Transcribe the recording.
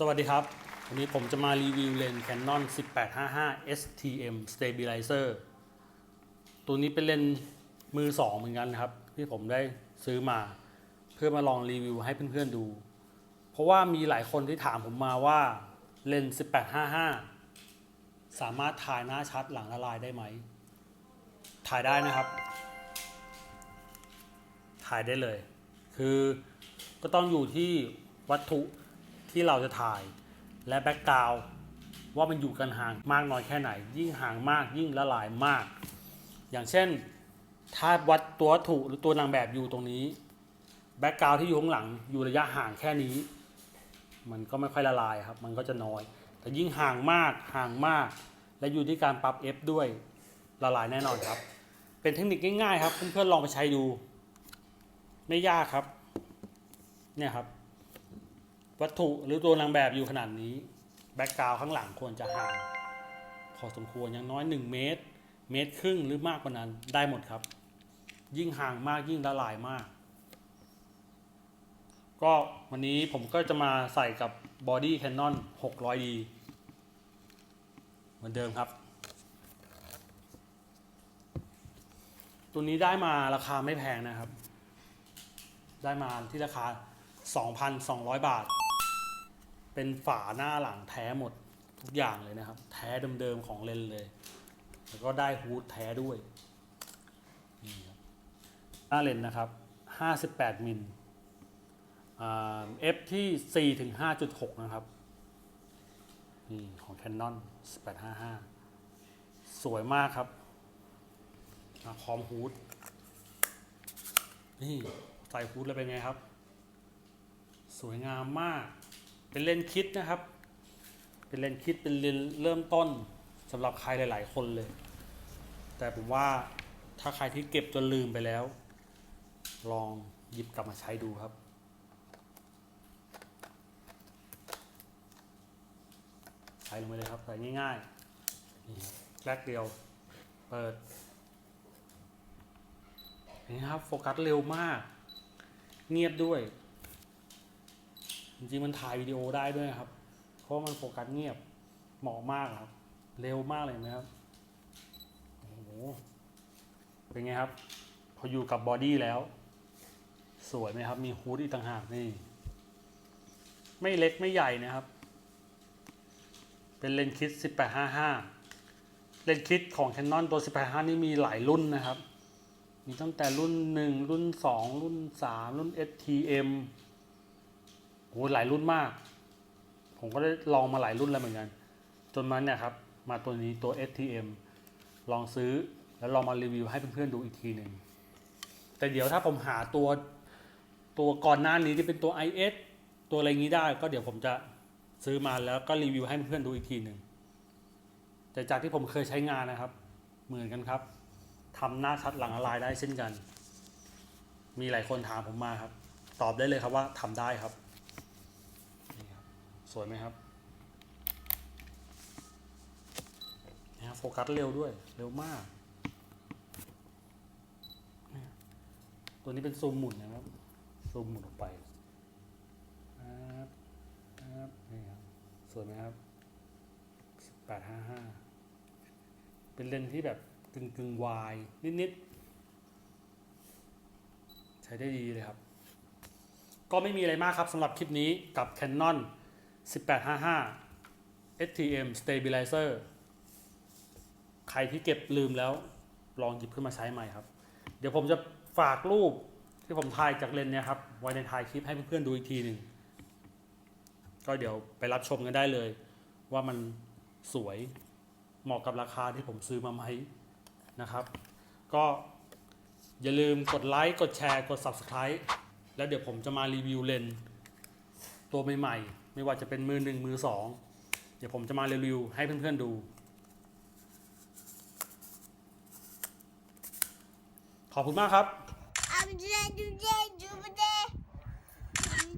สวัสดีครับ วันนี้ผมจะมารีวิวเลนส์ Canon 1855 STM Stabilizer ตัวนี้เป็นเลนส์มือสองเหมือนกันครับ ที่ผมได้ซื้อมา เพื่อมาลองรีวิวให้เพื่อนๆดู เพราะว่ามีหลายคนที่ถามผมมาว่าเลนส์ 1855 สามารถถ่ายหน้าชัดหลังละลายได้ไหม ถ่ายได้นะครับ ถ่ายได้เลย คือก็ต้องอยู่ที่วัตถุ ที่เราจะถ่าย และแบ็กกราวว่ามันอยู่กันห่างมากน้อยแค่ไหน ยิ่งห่างมากยิ่งละลายมาก อย่างเช่นถ้าวัดตัววัตถุหรือตัวนางแบบอยู่ตรงนี้แบ็กกราวที่อยู่ข้างหลังอยู่ระยะห่างแค่นี้ มันก็ไม่ค่อยละลายครับ มันก็จะน้อย แต่ยิ่งห่างมากห่างมาก และอยู่ที่การปรับ F ด้วยละลายแน่นอนครับ เป็นเทคนิคง่ายๆครับเพื่อนๆลองไปใช้ดู ไม่ยากครับ เนี่ยครับ วัตถุหรือตัวนางแบบอยู่ขนาดนี้ แบ็กกราวข้างหลังควรจะห่างพอสมควรอย่างน้อย 1 เมตร เมตรครึ่งหรือมากกว่านั้นได้หมดครับ ยิ่งห่างมากยิ่งละลายมาก ก็วันนี้ผมก็จะมาใส่กับบอดี้ Canon 600D เหมือนเดิมครับ ตัวนี้ได้มาราคาไม่แพงนะครับ ได้มาที่ราคา 2,200 บาท เป็นฝาหน้าหลังแท้หมดทุกอย่างเลยนะครับ แท้เดิมๆของเลนเลย แล้วก็ได้ฮูดแท้ด้วยนี่ครับหน้าเลนนะครับ 58 มิลเอ่า f ที่ 4 ถึง 5.6 นะครับ นี่ของ Canon 1855 สวยมากครับพร้อมฮูดนี่ใส่ฮูดแล้วเป็นไงครับ สวยงามมาก เป็นเลนคิดนะครับ เป็นเลนคิดเป็นเลนเริ่มต้นสำหรับใครหลาย ๆ คนเลย แต่ผมว่าถ้าใครที่เก็บจนลืมไปแล้ว ลองหยิบกลับมาใช้ดูครับใส่ลงไปเลยครับใส่ง่ายๆแรกเดียว เปิด นี่ครับ โฟกัสเร็วมาก เงียบด้วย จริงๆมันถ่ายวิดีโอได้ด้วยครับ เพราะมันโฟกัสเงียบเหมาะมากครับ เร็วมากเลยนะครับโอ้โหเป็นไงครับ พออยู่กับบอดี้แล้ว สวยไหมครับ มีฮูดอีกต่างหากนี่ ไม่เล็กไม่ใหญ่นะครับ เป็นเลนส์คิด 1855 เลนส์คิดของ Canon ตัว 1855 นี่มีหลายรุ่นนะครับ มีตั้งแต่รุ่น 1 รุ่น 2 รุ่น 3 รุ่น STM โหหลายรุ่นมาก ผมก็ได้ลองมาหลายรุ่นแล้วเหมือนกัน จนมาเนี่ยครับ มาตัวนี้ตัว STM ลองซื้อแล้วลองมารีวิวให้เพื่อนๆดูอีกทีหนึ่ง แต่เดี๋ยวถ้าผมหาตัวตัวก่อนหน้านี้ที่เป็นตัว IS ตัวอะไรงี้ได้ ก็เดี๋ยวผมจะซื้อมาแล้วก็รีวิวให้เพื่อนๆดูอีกทีหนึ่ง แต่จากที่ผมเคยใช้งานนะครับ เหมือนกันครับทำหน้าชัดหลังละลายได้เช่นกัน มีหลายคนถามผมมาครับ ตอบได้เลยครับว่าทำได้ครับ สวยไหมครับนี่ครับโฟกัสเร็วด้วย เร็วมาก ตัวนี้เป็นซูมหมุนนะครับ ซูมหมุนออกไปครับครับนี่ครับ สวยไหมครับแปดห้าห้าเป็นเลนที่แบบกึ่งกึ่งวาย นิด ๆ ใช้ได้ดีเลยครับ ก็ไม่มีอะไรมากครับสำหรับคลิปนี้กับ Canon 1855 STM Stabilizer ใครที่เก็บลืมแล้วลองหยิบขึ้นมาใช้ใหม่ครับ เดี๋ยวผมจะฝากรูปที่ผมถ่ายจากเลนเนี่ยครับไว้ในท้ายคลิปให้เพื่อนๆดูอีกทีหนึ่งก็เดี๋ยวไปรับชมกันได้เลย ว่ามันสวยเหมาะกับราคาที่ผมซื้อมาไหมนะครับ ก็อย่าลืมกดไลค์ กดแชร์ กด Subscribe แล้วเดี๋ยวผมจะมารีวิวเลนตัวใหม่ๆ ไม่ว่าจะเป็นมือหนึ่งมือสองเดี๋ยวผมจะมารีวิวให้เพื่อนๆดู ขอบคุณมากครับ I'm trying to get you, but I'm